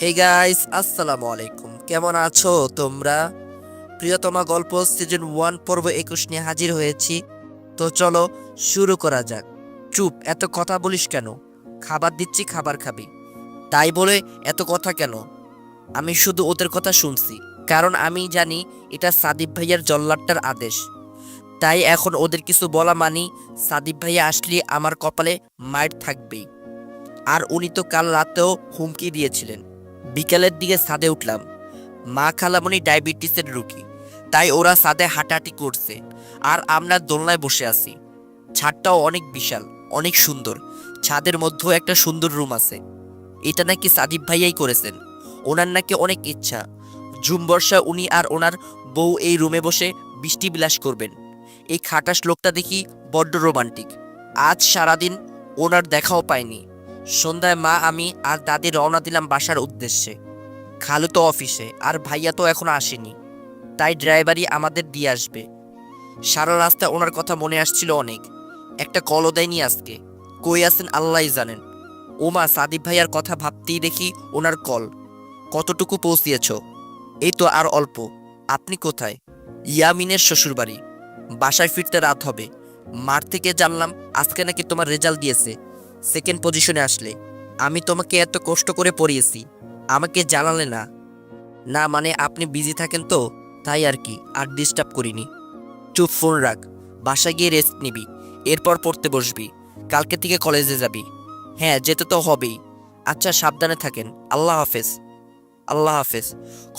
Hey guys আসসালামু আলাইকুম কেমন আছো তোমরা? প্রিয়তমা গল্প সিজন ওয়ান পর্ব একুশ নিয়ে হাজির হয়েছি। তো চলো শুরু করা যাক। চুপ, এত কথা বলিস কেন? খাবার দিচ্ছি, খাবার খাবি। তাই বলে এত কথা কেন? আমি শুধু ওদের কথা শুনছি, কারণ আমি জানি এটা সাদিব ভাইয়ার জল্লাদটার আদেশ। তাই এখন ওদের কিছু বলা মানি, সাদিব ভাইয়া আসলে আমার কপালে মায়ের থাকবেই। আর উনি তো কাল রাতেও হুমকি দিয়েছিলেন। বিকেলের দিকে ছাদে উঠলাম। মা খালামণি ডায়াবেটিসের রুগী, তাই ওরা ছাদে হাঁটাহাঁটি করছে আর আমরা দোলনায় বসে আছি। ছাদটাও অনেক বিশাল, অনেক সুন্দর। ছাদের মধ্যেও একটা সুন্দর রুম আছে। এটা নাকি সাদিব ভাইয়াই করেছেন। ওনার নাকি অনেক ইচ্ছা। জুম বর্ষা উনি আর ওনার বউ এই রুমে বসে বৃষ্টি বিলাস করবেন। এই খাটাস লোকটা দেখি বড্ড রোমান্টিক। আজ সারাদিন ওনার দেখাও পাইনি সন্ধ্যায় মা, আমি আর দাদি রওনা দিলাম বাসার উদ্দেশ্যে। খালু তো অফিসে, আর ভাইয়া তো এখনও আসেনি। তাই ড্রাইভারই আমাদের দিয়ে আসবে। সারা রাস্তায় ওনার কথা মনে আসছিল অনেক। একটা কলও দেয়নি আজকে। কই আছেন আল্লাহই জানেন। ওমা সাদিব ভাইয়ার কথা ভাবতেই দেখি ওনার কল। কতটুকু পৌঁছিয়েছ? এই তো আর অল্প। আপনি কোথায়? ইয়ামিনের শ্বশুরবাড়ি। বাসায় ফিরতে রাত হবে। মাঠ থেকে জানলাম, আজকে নাকি তোমার রেজাল্ট দিয়েছে। সেকেন্ড পজিশনে আসলে। আমি তোমাকে এত কষ্ট করে পড়িয়েছি, আমাকে জানালে না। না মানে আপনি বিজি থাকেন তো, তাই আর কি, আর ডিস্টার্ব করিনি। চুপ, ফোন রাখ, বাসায় গিয়ে রেস্ট নিবি, এরপর পড়তে বসবি, কালকে থেকে কলেজে যাবি। হ্যাঁ যেতে তো হবেই। আচ্ছা সাবধানে থাকেন, আল্লাহ হাফেজ আল্লাহ হাফেজ।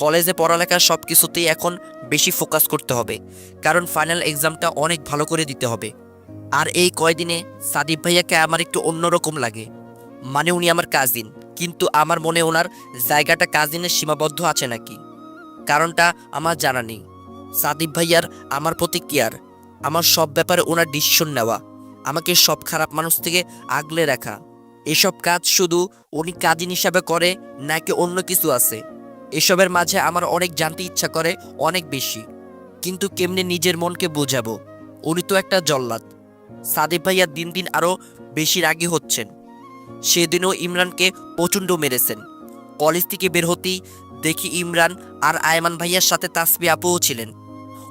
কলেজে পড়ালেখার সব কিছুতেই এখন বেশি ফোকাস করতে হবে, কারণ ফাইনাল এক্সামটা অনেক ভালো করে দিতে হবে। আর এই কয়দিনে সাদিব ভাইয়াকে আমার একটু অন্যরকম লাগে। মানে উনি আমার কাজিন কিন্তু আমার মনে ওনার জায়গাটা কাজিনের সীমাবদ্ধ আছে নাকি? কারণটা আমার জানা নেই। সাদিব ভাইয়ার আমার প্রতি কেয়ার, আমার সব ব্যাপারে ওনার ডিসিশন নেওয়া, আমাকে সব খারাপ মানুষ থেকে আগলে রাখা। এসব কাজ শুধু উনি কাজিন হিসাবে করে নাকি অন্য কিছু আছে? এসবের মাঝে আমার অনেক জানতে ইচ্ছা করে অনেক বেশি। কিন্তু কেমনে নিজের মনকে বোঝাবো? উনি তো একটা জল্লাদ। সাদিব ভাইয়া দিন দিন আরও বেশি রাগী হচ্ছেন। সেদিনও ইমরানকে প্রচণ্ড মেরেছেন। কলেজ থেকে বের হতেই দেখি ইমরান আর আয়মান ভাইয়ার সাথে তাসবি আপুও ছিলেন।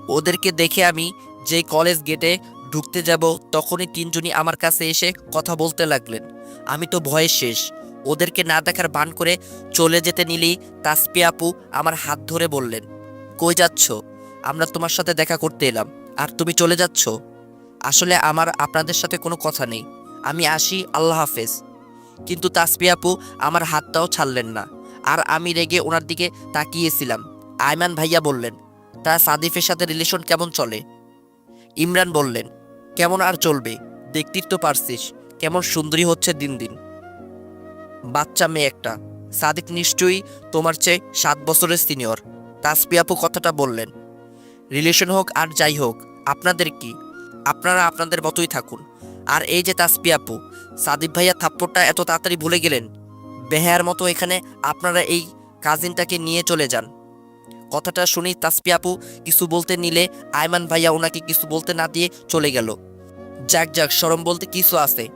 ওদেরকে দেখে আমি যে কলেজ গেটে ঢুকতে যাব, তখনই তিনজনই আমার কাছে এসে কথা বলতে লাগলেন। আমি তো ভয়ে শেষ। ওদেরকে না দেখার বান করে চলে যেতে নিলেই তাসপি আপু আমার হাত ধরে বললেন, কই যাচ্ছ? আমরা তোমার সাথে দেখা করতে এলাম। আর তুমি চলে যাচ্ছ? আসলে আমার আপনাদের সাথে কোনো কথা নেই। আমি আসি, আল্লাহ হাফেজ। কিন্তু তাসপি আপু আমার হাতটাও ছাড়লেন না। আর আমি রেগে ওনার দিকে তাকিয়েছিলাম। আয়মান ভাইয়া বললেন, তা সাদিফের সাথে রিলেশন কেমন চলে? ইমরান বললেন, কেমন আর চলবে? দেখতেই তো পারছিস। কেমন সুন্দরী হচ্ছে দিন দিন। বাচ্চা মেয়ে একটা। সাদিক নিশ্চয়ই তোমার চেয়ে সাত বছরের সিনিয়র। তাসপি আপু কথাটা বললেন, রিলেশন হোক আর যাই হোক, আপনাদের কি আপনারা আপনাদের মতোই থাকুন। আর এই যে তাসপি আপু, সাদিব ভাইয়া থাপ্পড়টা এত তাড়াতাড়ি ভুলে গেলেন? বেহায়ার মতো এখানে আপনারা এই কাজিনটাকে নিয়ে চলে যান। কথাটা শুনেই তাসপি আপু কিছু বলতে নিলে আয়মান ভাইয়া ওনাকে কিছু বলতে না দিয়ে চলে গেল। যাক যাক, সরম বলতে কিছু আছে।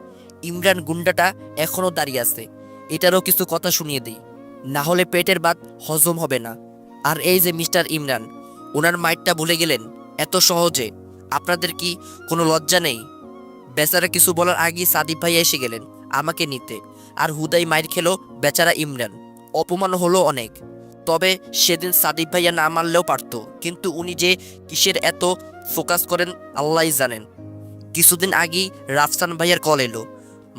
ইমরান গুন্ডাটা এখনও দাঁড়িয়ে আছে। এটারও কিছু কথা শুনিয়ে দিই। না হলে পেটের বাদ হজম হবে না। আর এই যে মিস্টার ইমরান, ওনার মাইটটা ভুলে গেলেন? এত সহজে। আপনাদের কি কোনো লজ্জা নেই? বেচারা কিছু বলার আগেই সাদিব ভাইয়া এসে গেলেন আমাকে নিতে। আর হুদাই মাইর খেলো বেচারা ইমরান। অপমান হলো অনেক। তবে সেদিন সাদিব ভাইয়া না মানলেও পারতো। কিন্তু উনি যে কিসের এত ফোকাস করেন আল্লাহই জানেন। কিছুদিন আগেই রাফসান ভাইয়ার কল এলো।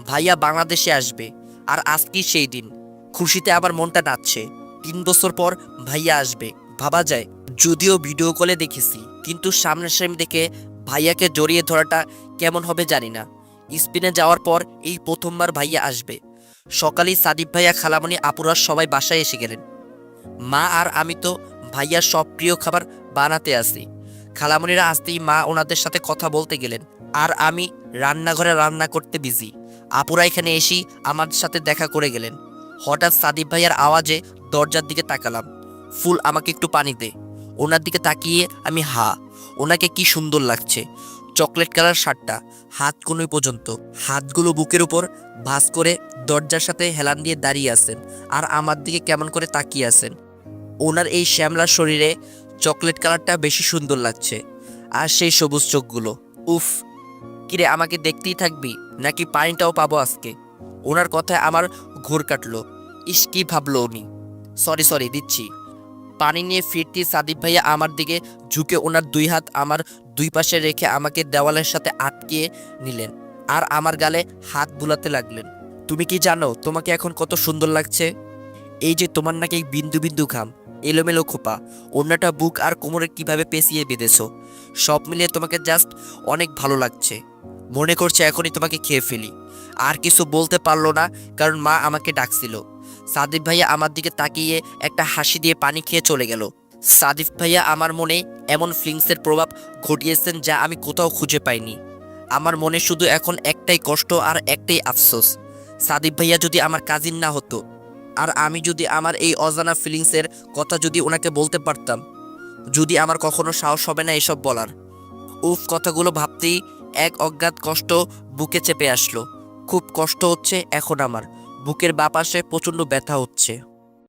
ভাইয়া বাংলাদেশে আসবে। আর আজকেই সেই দিন। খুশিতে আবার মনটা নাচছে। তিন বছর পর ভাইয়া আসবে। ভাবা যায়, যদিও ভিডিও কলে দেখেছি। কিন্তু সামনাসামনি দেখে ভাইয়াকে জড়িয়ে ধরাটা কেমন হবে জানি না। স্পেনে যাওয়ার পর এই প্রথমবার ভাইয়া আসবে। সকালেই সাদিব ভাইয়া, খালামণি, আপুরা সবাই বাসায় এসে গেলেন। মা আর আমি তো ভাইয়ার সব প্রিয় খাবার বানাতে আসি। খালামণিরা আসতেই মা ওনাদের সাথে কথা বলতে গেলেন। আর আমি রান্নাঘরে রান্না করতে বিজি আপুরা এখানে এসেই আমার সাথে দেখা করে গেলেন। হঠাৎ সাদিব ভাইয়ার আওয়াজে দরজার দিকে তাকালাম। ফুল, আমাকে একটু পানি দে। ওনার দিকে তাকিয়ে আমি, হা, ওনাকে কি সুন্দর লাগছে। চকলেট কালার শার্টটা, হাত কনুই পর্যন্ত। হাতগুলো বুকের উপর ভাস করে দরজার সাথে হেলান দিয়ে দাঁড়িয়ে আছেন আর আমার দিকে কেমন করে তাকিয়ে আছেন। ওনার এই শ্যামলা শরীরে চকলেট কালারটা বেশি সুন্দর লাগছে আর সেই সবুজ চোখগুলো। উফ, কিরে, আমাকে দেখতেই থাকবি? নাকি পানিটাও পাবো আজকে? ওনার কথায় আমার ঘোর কাটলো। ইস, কি ভাবলো উনি। সরি সরি, দিচ্ছি। পানি নিয়ে ফিরতি সাদিক ভাইয়া আমার দিকে ঝুঁকে ওনার দুই হাত আমার দুই পাশে রেখে আমাকে দেওয়ালের সাথে আটকিয়ে নিলেন আর আমার গালে হাত বুলাতে লাগলেন। তুমি কি জানো তোমাকে এখন কত সুন্দর লাগছে? এই যে তোমার নাকি বিন্দু বিন্দু ঘাম, এলোমেলো খোপা অন্যটা বুক আর কোমরে কীভাবে পেঁচিয়ে বেঁধেছো? সব মিলিয়ে তোমাকে জাস্ট অনেক ভালো লাগছে। মনে করছে এখনই তোমাকে খেয়ে ফেলি। আর কিছু বলতে পারল না, কারণ মা আমাকে ডাকছিল। সাদিফ ভাইয়া আমার দিকে তাকিয়ে একটা হাসি দিয়ে পানি খেয়ে চলে গেল। সাদিফ ভাইয়া আমার মনে এমন ফিলিংসের প্রভাব ঘটিয়েছেন যা আমি কোথাও খুঁজে পাইনি। আমার মনে শুধু এখন একটাই কষ্ট আর একটাই আফসোস। সাদিফ ভাইয়া যদি আমার কাজিন না হতো, আর আমি যদি আমার এই অজানা ফিলিংসের কথা যদি ওনাকে বলতে পারতাম, যদি আমার কখনো সাহস হবে না এসব বলার। উফ, কথাগুলো ভাবতেই এক অজ্ঞাত কষ্ট বুকে চেপে আসলো। খুব কষ্ট হচ্ছে এখন আমার। বুকের বাপাশে প্রচণ্ড ব্যথা হচ্ছে।